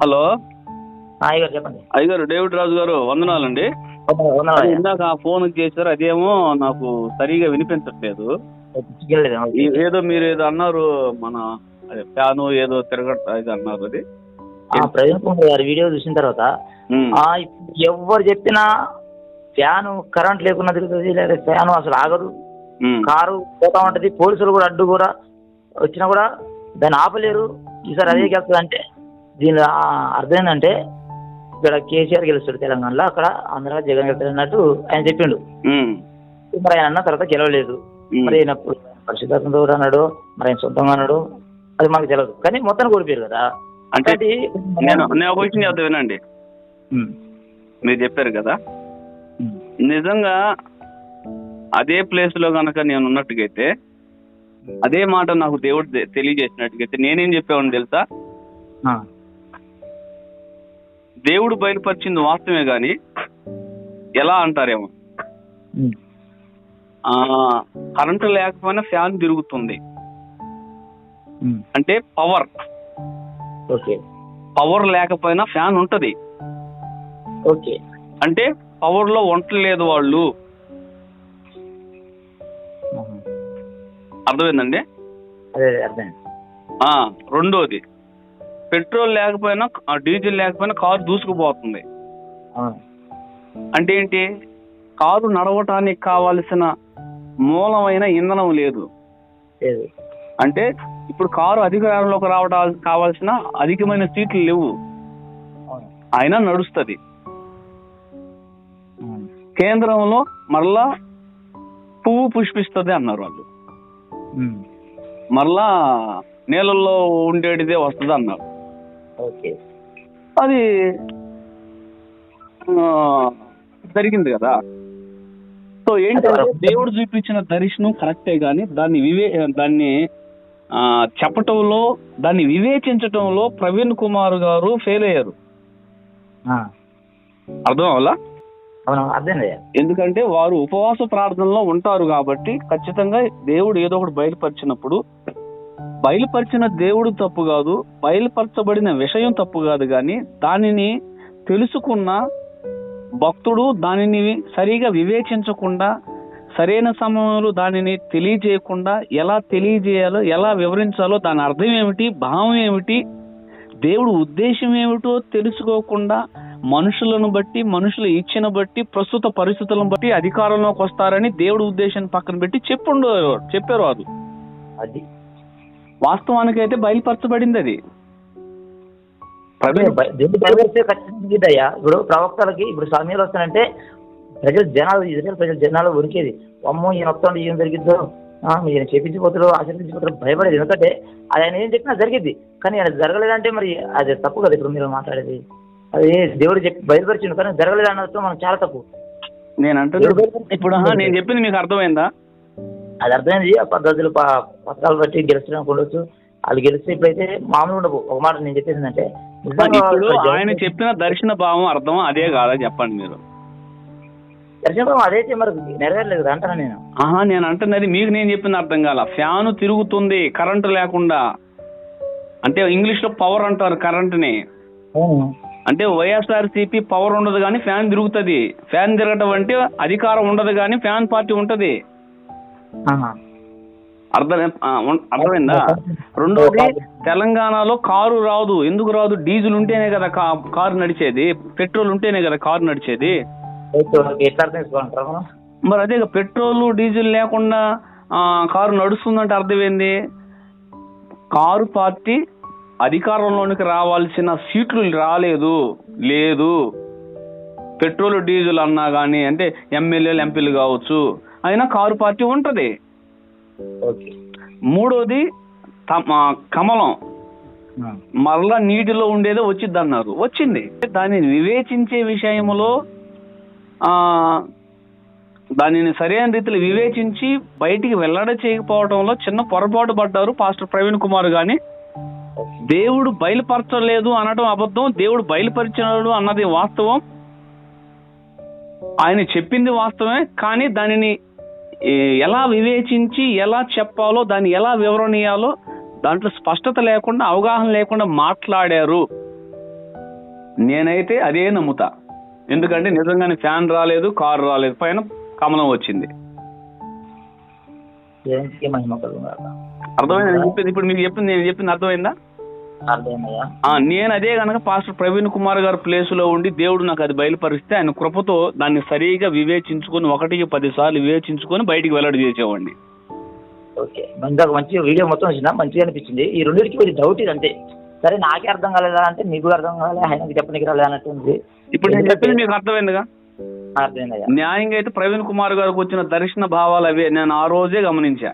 Hello. అయ్యగారు చెప్పండి. అయ్యగారు డేవిడ్ రాజు గారు వందనాలండి. ఇందాక ఆ ఫోన్ చేశారు అదేమో నాకు సరిగా వినిపించట్లేదు. ఏదో మీరు ఏదో అన్నారు మన అదే ఫ్యాను ఏదో తిరగట ఇది అన్నారు అది. ప్రవీణ్ కుమార్ గారి వీడియో చూసిన తర్వాత ఎవరు చెప్పినా ఫ్యాన్ కరెంట్ లేకుండా తిరుగుతుంది లేదా ఫ్యాన్ అసలు ఆగదు. కారు పోతా ఉంటది పోలీసులు కూడా అడ్డు కూడా వచ్చినా కూడా దాన్ని ఆపలేరు. ఈసారి అదే గెలుస్తుంది అంటే దీని అర్థం ఏంటంటే ఇక్కడ కేసీఆర్ గెలుస్తాడు తెలంగాణలో అక్కడ ఆంధ్ర జగన్ గెలుస్తాడు అన్నట్టు ఆయన చెప్పిండు. మరి ఆయన అన్న తర్వాత గెలవలేదు. మరి ఆయన పరిశుద్ధాత్మతో అన్నాడు మరి ఆయన సొంతంగా అన్నాడు అది మాకు తెలియదు కానీ మొత్తానికి ఓడిపోయారు కదా. అంటే నేను నేను ఒక విషయం చెప్తా వినండి. మీరు చెప్పారు కదా. నిజంగా అదే ప్లేస్లో గనక నేను ఉన్నట్టుగైతే అదే మాట నాకు దేవుడు తెలియజేసినట్టుగైతే నేనేం చెప్పామని తెలుసా? దేవుడు బయలుపరిచింది వాస్తవమే గాని ఎలా అంటారేమో. కరెంటు లేకపోయినా ఫ్యాన్ తిరుగుతుంది. అంటే పవర్. ఓకే. పవర్ లేకపోయినా ఫ్యాన్ ఉంటది. ఓకే. అంటే పవర్లో వంటలేదు వాళ్ళు. అర్థమైందండి? రెండోది. పెట్రోల్ లేకపోయినా డీజిల్ లేకపోయినా కారు దూసుకుపోతుంది. అంటే ఏంటి? కారు నడవటానికి కావలసిన మూలమైన ఇంధనం లేదు. అంటే ఇప్పుడు కారు అధికారంలోకి రావడానికి కావాల్సిన అధికమైన సీట్లు లేవు. అయినా నడుస్తుంది. కేంద్రంలో మరలా పువ్వు పుష్పిస్తుంది అన్నారు వాళ్ళు. మరలా నీళ్ళల్లో ఉండేటిదే వస్తుంది అన్నారు అది జరిగింది కదా. సో ఏంటంటే దేవుడు చూపించిన దర్శనం కరెక్టే గాని దాన్ని వివే దాన్ని చెప్పటంలో దాన్ని వివేచించటంలో ప్రవీణ్ కుమార్ గారు ఫెయిల్ అయ్యారు. అర్థం అవలా ఎందుకంటే వారు ఉపవాస ప్రార్థనలో ఉంటారు కాబట్టి ఖచ్చితంగా దేవుడు ఏదో ఒకటి బయలుపరిచినప్పుడు బయలుపరిచిన దేవుడు తప్పు కాదు బయలుపరచబడిన విషయం తప్పు కాదు కానీ దానిని తెలుసుకున్న భక్తుడు దానిని సరిగా వివేచించకుండా సరైన సమయంలో దానిని తెలియజేయకుండా ఎలా తెలియజేయాలో ఎలా వివరించాలో దాని అర్థం ఏమిటి భావం ఏమిటి దేవుడు ఉద్దేశం ఏమిటో తెలుసుకోకుండా మనుషులను బట్టి మనుషుల ఇచ్చిన బట్టి ప్రస్తుత పరిస్థితులను బట్టి అధికారంలోకి వస్తారని దేవుడు ఉద్దేశాన్ని పక్కన పెట్టి చెప్పుండేవారు చెప్పారు వారు అది వాస్తవానికి అయితే బయలుపరచబడింది అది ఖచ్చితంగా ఇప్పుడు ప్రవక్తలకి ఇప్పుడు సమయాలు వస్తానంటే ప్రజలు జనాలు ఇజ్రాయల్ ప్రజలు జనాలు ఉరికేది. అమ్మో ఈయన వస్తాడు ఏం జరిగిద్దో ఈయన చేపించిపోతారు ఆచరించిపోతారు భయపడేది. ఎందుకంటే అది ఆయన ఏం చెప్పినా జరిగిద్ది. కానీ ఆయన జరగలేదంటే మరి అది తప్పు కదా ఇప్పుడు మీరు మాట్లాడేది. అది దేవుడు చెప్పి బయలుపరిచిండు కానీ జరగలేదు అన్నట్టు మనం చాలా తప్పు. నేను అంటే ఇప్పుడు నేను చెప్పింది మీకు అర్థమైందా? అది అర్థమైంది. ఆ పద్ధతులు పథకాలు బట్టి గెలుచడానికి ఉండొచ్చు. వాళ్ళు గెలిస్తే ఇప్పుడైతే మామూలు ఉండవు. ఒక మాట నేను చెప్పేది ఏంటంటే నిజంగా ఇప్పుడు ఆయన చెప్పిన దర్శన భావం అర్థం అదే కాదా? చెప్పండి మీరు. దర్శనం అదైతే మరి నెరవేరలేదు కదా అంటాను నేను. ఆహా నేను అంటున్నది మీకు నేను చెప్పిన అర్థం కాల. ఫ్యాన్ తిరుగుతుంది కరెంటు లేకుండా. అంటే ఇంగ్లీష్లో పవర్ అంటారు కరెంటుని. అంటే వైఎస్ఆర్ సిపి పవర్ ఉండదు కానీ ఫ్యాన్ తిరుగుతుంది. ఫ్యాన్ తిరగటం అంటే అధికారం ఉండదు కానీ ఫ్యాన్ పార్టీ ఉంటది. అర్థం అర్థమైందా? రెండోది తెలంగాణలో కారు రాదు. ఎందుకు రాదు? డీజిల్ ఉంటేనే కదా కారు నడిచేది. పెట్రోల్ ఉంటేనే కదా కారు నడిచేది? మరి అదే పెట్రోల్ డీజిల్ లేకుండా కారు నడుస్తుందంటే అర్థం ఏంది? కారు పార్టీ అధికారంలోనికి రావాల్సిన సీట్లు రాలేదు. లేదు. పెట్రోల్ డీజిల్ అన్నా కానీ అంటే ఎమ్మెల్యేలు ఎంపీలు కావచ్చు. అయినా కారు పార్టీ ఉంటది. మూడోది తమ కమలం. మరలా నీటిలో ఉండేదే వచ్చింది అన్నారు వచ్చింది. దానిని వివేచించే విషయంలో ఆ దానిని సరైన రీతిలో వివేచించి బయటికి వెల్లడ చేయకపోవడంలో చిన్న పొరపాటు పడ్డారు పాస్టర్ ప్రవీణ్ కుమార్ గాని. దేవుడు బయలుపరచలేదు అనడం అబద్ధం. దేవుడు బయలుపరిచినాడు అన్నది వాస్తవం. ఆయన చెప్పింది వాస్తవమే. కానీ దానిని ఎలా వివేచించి ఎలా చెప్పాలో దాన్ని ఎలా వివరణీయాలో దాంట్లో స్పష్టత లేకుండా అవగాహన లేకుండా మాట్లాడారు. నేనైతే అదే నమ్ముతా. ఎందుకంటే నిజంగానే ఫ్యాన్ రాలేదు కారు రాలేదు పైన కమలం వచ్చింది. అర్థమైందా? ఇప్పుడు మీకు చెప్పింది నేను చెప్పింది అర్థమైందా? నేను అదే గనక పాస్టర్ ప్రవీణ్ కుమార్ గారు ప్లేస్లో ఉండి దేవుడు నాకు అది బయలుపరిస్తే ఆయన కృపతో దాన్ని సరిగా వివేచించుకొని ఒకటికి పది సార్లు వివేచించుకొని బయటికి వెల్లడి చేసేవాడిని. ఓకే. ఇందాక మంచి వీడియో మొత్తం వచ్చిన మంచిగా అనిపించింది. ఈ రెండింటికి కొంచెం డౌట్ ఇది అంతే. సరే నాకే అర్థం కాలేదా అంటే నీకు కూడా అర్థం కాలే ఆయనకి చెప్పనికి రాలే ఇప్పుడు నేను చెప్పింది మీకు అర్థమైందిగా? న్యాయంగా అయితే ప్రవీణ్ కుమార్ గారికి వచ్చిన దర్శన భావాలు అవే. నేను ఆ రోజే గమనించా.